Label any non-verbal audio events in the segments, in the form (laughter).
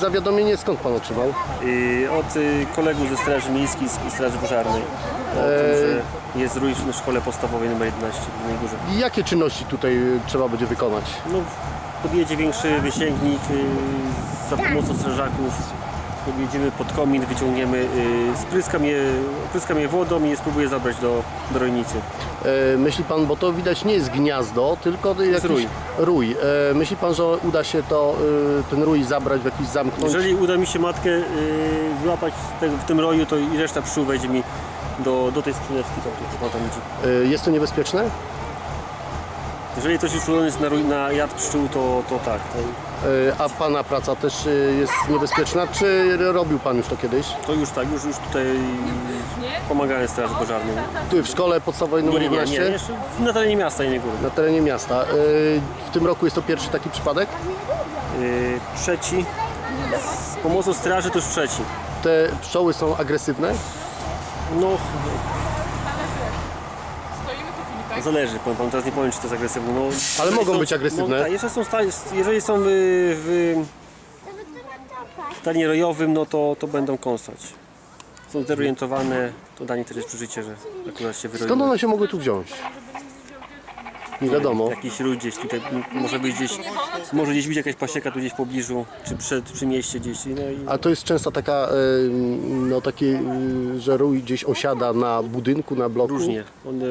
zawiadomienie, skąd pan otrzymał? Y, Od y, kolegów ze Straży Miejskiej i Straży Pożarnej. O tym, że jest rój w szkole podstawowej nr 11 w Jeleniej Górze. I jakie czynności tutaj y, trzeba będzie wykonać? No, podjedzie większy wysięgnik y, za pomocą strażaków. Podjedziemy pod komin, wyciągniemy, y, spryskam je, opryskam je wodą i je spróbuję zabrać do, do rolnicy. E, myśli pan, bo to widać nie jest gniazdo, tylko jakiś rój. rój. E, myśli pan, że uda się to, y, ten rój zabrać w jakiś zamknąć? Jeżeli uda mi się matkę y, złapać w, tym roju, to i reszta pszczół wejdzie mi do, do tej skrzyneczki, to, to tam idzie. E, jest to niebezpieczne? Jeżeli coś już uczulony jest na, na jad pszczół, to, to tak. To, E, a pana praca też y, jest niebezpieczna, czy robił pan już to kiedyś? to już tak, już, już tutaj pomagałem Straży Pożarnej. Tu w szkole podstawowej Nie, nr nie, nie, 11? nie, jeszcze na terenie miasta Jeleniej Góry. Na terenie miasta. E, w tym roku jest to pierwszy taki przypadek? Trzeci, z pomocą straży to już trzeci. Te pszczoły są agresywne? No, zależy, powiem pan, teraz nie powiem, czy to jest agresywne. No, jeżeli mogą są- być agresywne? No, tak, jeżeli są, sta- jeżeli są w, w stanie rojowym, no to, to będą kąsać. Są zorientowane, to dla nich też jest przeżycie, że akurat się wyroiły. Skąd one się mogły tu wziąć? Nie wiadomo. Jakiś rój gdzieś tutaj, może być gdzieś, może gdzieś być jakaś pasieka tu gdzieś w pobliżu, czy przed, przy mieście gdzieś. No i A to jest często taka, e, no takie, e, że rój gdzieś osiada na budynku, na bloku? różnie. One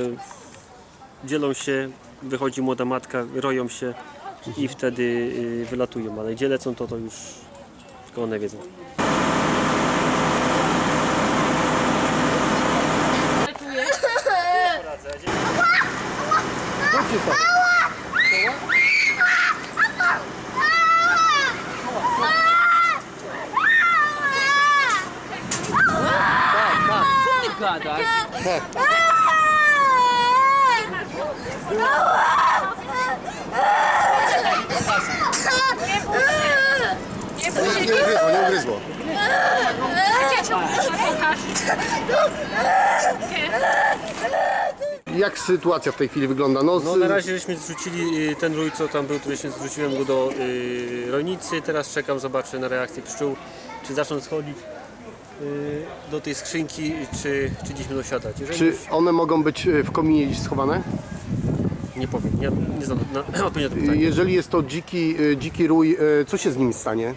dzielą się, wychodzi młoda matka, roją się i wtedy y, wylatują, ale gdzie lecą to, to już tylko one wiedzą. Chodźcie tam. gadasz? Nie ugryzło, nie ugryzło. Jak sytuacja w tej chwili wygląda? No, z, No na razie żeśmy zrzucili y, ten rój, co tam był, to żeśmy zrzuciłem go do y, rolnicy, teraz czekam, zobaczę na reakcję pszczół, czy zaczną schodzić y, do tej skrzynki, czy, czy gdzieś będą siadać. Jeżeli Czy one mogą być e, w kominie gdzieś schowane? nie powiem, nie, nie znam na, (clears throat) odpowiedzi na to pytanie. Jeżeli jest to dziki, dziki rój, co się z nim stanie?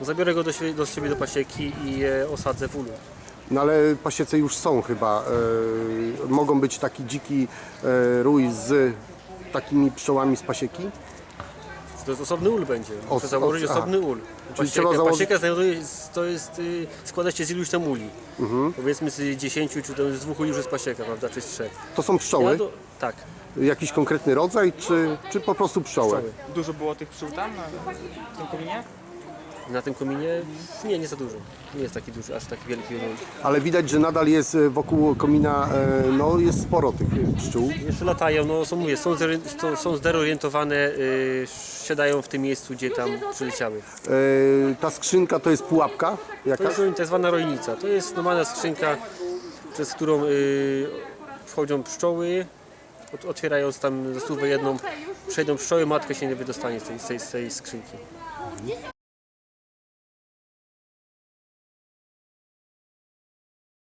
Zabiorę go do, siebie- do siebie do pasieki i je osadzę w ulu. No ale pasiece już są chyba. E, mogą być taki dziki e, rój z takimi pszczołami z pasieki? To jest osobny ul będzie. Muszę założyć o- aha. osobny ul. Czyli Pasieka, trzeba założyć- pasieka znajduje, to jest, y, składa się z iluś tam uli. Mhm. Powiedzmy z 10 czy to z dwóch uli już jest pasieka, prawda, czy z trzech. To są pszczoły? Ja do, tak, Jakiś konkretny rodzaj, czy, czy po prostu pszczoły? pszczoły. Dużo było tych pszczół tam na w tym kominie? Na tym kominie nie, nie za dużo. Nie jest taki duży, aż taki wielki ul. Ale widać, że nadal jest e, wokół komina, e, no jest sporo tych e, pszczół. Jeszcze latają, no są, mówię, są, zori- są, y, siadają w tym miejscu, gdzie tam przyleciały. E, ta skrzynka to jest pułapka To jest tak zwana rojnica. To jest normalna skrzynka, przez którą y, wchodzą pszczoły. Ot- Otwierając tam zasuwę jedną, przejdą pszczoły, matka się nie wydostanie z tej, z tej, z tej skrzynki.